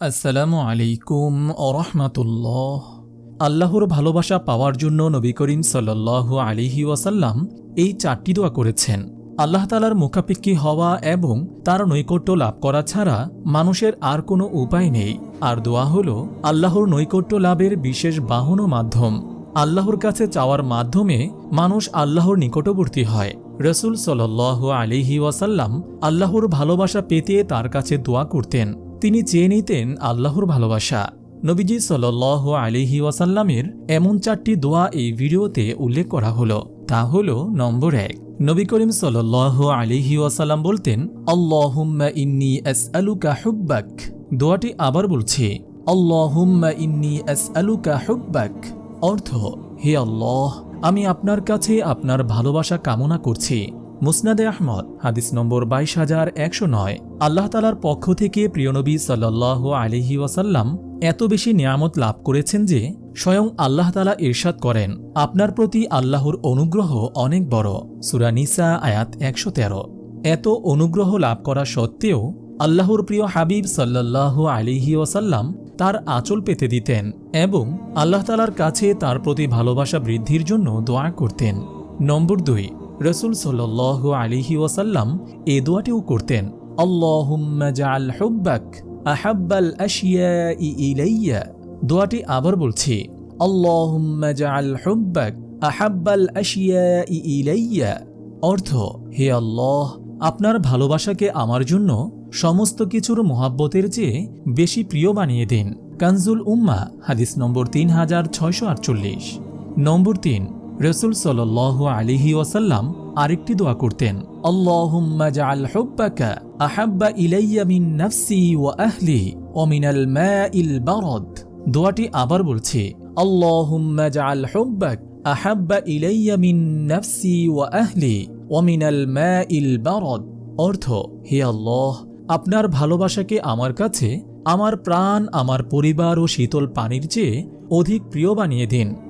আসসালামু আলাইকুম ওরহমাতুল্লাহ আল্লাহর ভালোবাসা পাওয়ার জন্য নবী করিম সাল্লাহ আলিহি ওয়াসাল্লাম এই চারটি দোয়া করেছেন। আল্লাহ তালার মুখাপেক্ষী হওয়া এবং তার নৈকট্য লাভ করা ছাড়া মানুষের আর কোনো উপায় নেই। আর দোয়া হল আল্লাহর নৈকট্য লাভের বিশেষ বাহন মাধ্যম। আল্লাহর কাছে চাওয়ার মাধ্যমে মানুষ আল্লাহর নিকটবর্তী হয়। রসুল সাল্লাহ আলিহি ওয়াসাল্লাম আল্লাহর ভালোবাসা পেতে তার কাছে দোয়া করতেন। তিনি চেয়ে নিতেন আল্লাহর ভালোবাসা। নবীজি সাল আলিহি ওয়াসাল্লামের এমন চারটি দোয়া এই ভিডিওতে উল্লেখ করা হলো। তা হল নম্বর এক, নবী করিম সাল আলিহি ওয়াসাল্লাম বলতেন, আল্লাহুম্মা ইন্নি এস হুব্বাক। দোয়াটি আবার বলছি ইন্নি এস হুব্বাক। অর্থ, হে আল্লাহ, আমি আপনার কাছে আপনার ভালোবাসা কামনা করছি। মুসনাদে আহমদ, হাদিস নম্বর বাইশ হাজার একশো নয়। আল্লাহ তালার পক্ষ থেকে প্রিয়নবী সাল্লাহ আলিহি ওয়াসাল্লাম এত বেশি নিয়ামত লাভ করেছেন যে স্বয়ং আল্লাহ তালা ইরশাদ করেন, আপনার প্রতি আল্লাহর অনুগ্রহ অনেক বড়। সুরা নিসা আয়াত একশো তেরো। এত অনুগ্রহ লাভ করা সত্ত্বেও আল্লাহর প্রিয় হাবিব সাল্লাহ আলিহি ওয়াসাল্লাম তার আঁচল পেতে দিতেন এবং আল্লাহ তালার কাছে তার প্রতি ভালোবাসা বৃদ্ধির জন্য দোয়া করতেন। নম্বর দুই রসুল সাল্লাহ আলিহি ওয়াসাল্লাম এ দোয়াটিও করতেন আহাব্বাল আশিয়াই ইলাইয়া। দোয়াটি আবার বলছি আহাব্বাল আশিয়াই ইলাইয়া। অর্থ, হে আল্লাহ, আপনার ভালোবাসাকে আমার জন্য সমস্ত কিছুর মহাব্বতের চেয়ে বেশি প্রিয় বানিয়ে দিন। কানজুল উম্মা, হাদিস নম্বর তিন হাজার ছয়শো আটচল্লিশ। নম্বর তিন রসুল সাল আলিহি ওয়াসাল্লাম আরেকটি দোয়া করতেন আহাব্বা ইলাইয়া মিন নাফসি ওয়া আহলি দোয়াটি আবার বলছি আহাব্বা ওয়া আহলি অর্থ, হে আল্লাহ, আপনার ভালোবাসাকে আমার কাছে, আমার প্রাণ, আমার পরিবার ও শীতল পানির চেয়ে অধিক প্রিয় বানিয়ে দিন।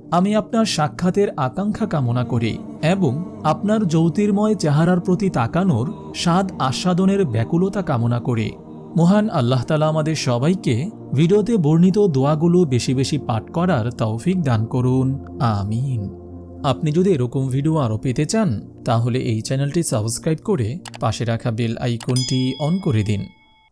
আমি আপনার সাক্ষাতের আকাঙ্ক্ষা কামনা করি এবং আপনার জ্যোতির্ময় চেহারার প্রতি তাকানোর স্বাদ আস্বাদনের ব্যাকুলতা কামনা করি। মহান আল্লাহ তালা আমাদের সবাইকে ভিডিওতে বর্ণিত দোয়াগুলো বেশি বেশি পাঠ করার তৌফিক দান করুন। আমিন। আপনি যদি এরকম ভিডিও আরও পেতে চান, তাহলে এই চ্যানেলটি সাবস্ক্রাইব করে পাশে রাখা বেল আইকনটি অন করে দিন।